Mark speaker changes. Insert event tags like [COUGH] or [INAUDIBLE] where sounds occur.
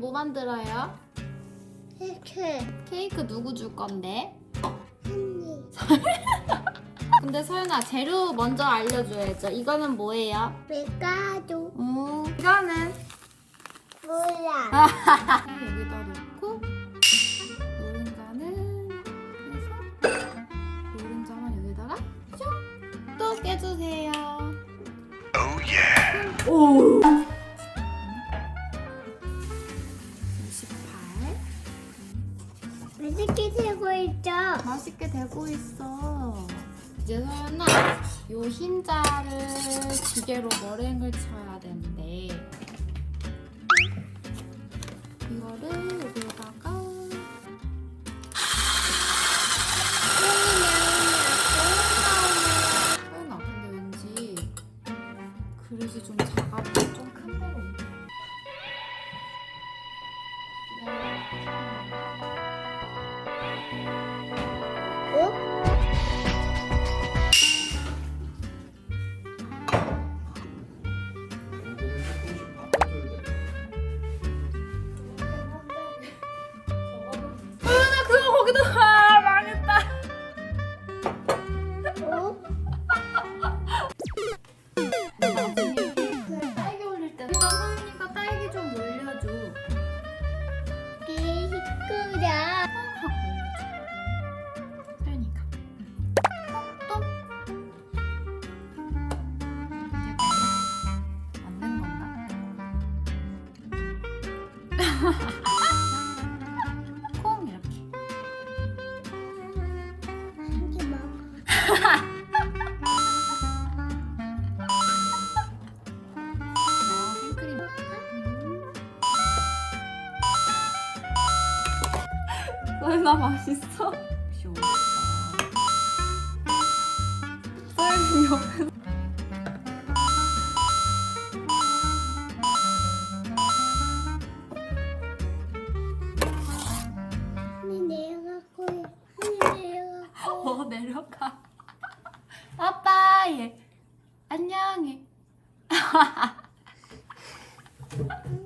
Speaker 1: 뭐 만들어요?
Speaker 2: 이렇게
Speaker 1: 케이크 누구 줄 건데?
Speaker 2: 언니 [LAUGHS]
Speaker 1: 근데 서윤아 재료 먼저 알려줘야죠. 이거는 뭐예요?
Speaker 2: 밀가루
Speaker 1: 음, 이거는
Speaker 2: 몰라 [LAUGHS]
Speaker 1: 여기다 놓고 노른자는 해서 노른자만 여기다가 쭉또 깨주세요. 오. 28
Speaker 2: 맛있게 되고 있죠
Speaker 1: 맛있게 되고 있어. 이제 서연아, 요 흰자를 기계로 머랭을 쳐야 되는데 이거를 여기다가 서연아, 근데 왠지 그릇이 좀 콩 이렇게.
Speaker 2: 한개 먹어
Speaker 1: 아, 생크림. 서윤아 맛있어?
Speaker 2: 내려가. [LAUGHS]
Speaker 1: 아빠 얘 안녕해. [LAUGHS]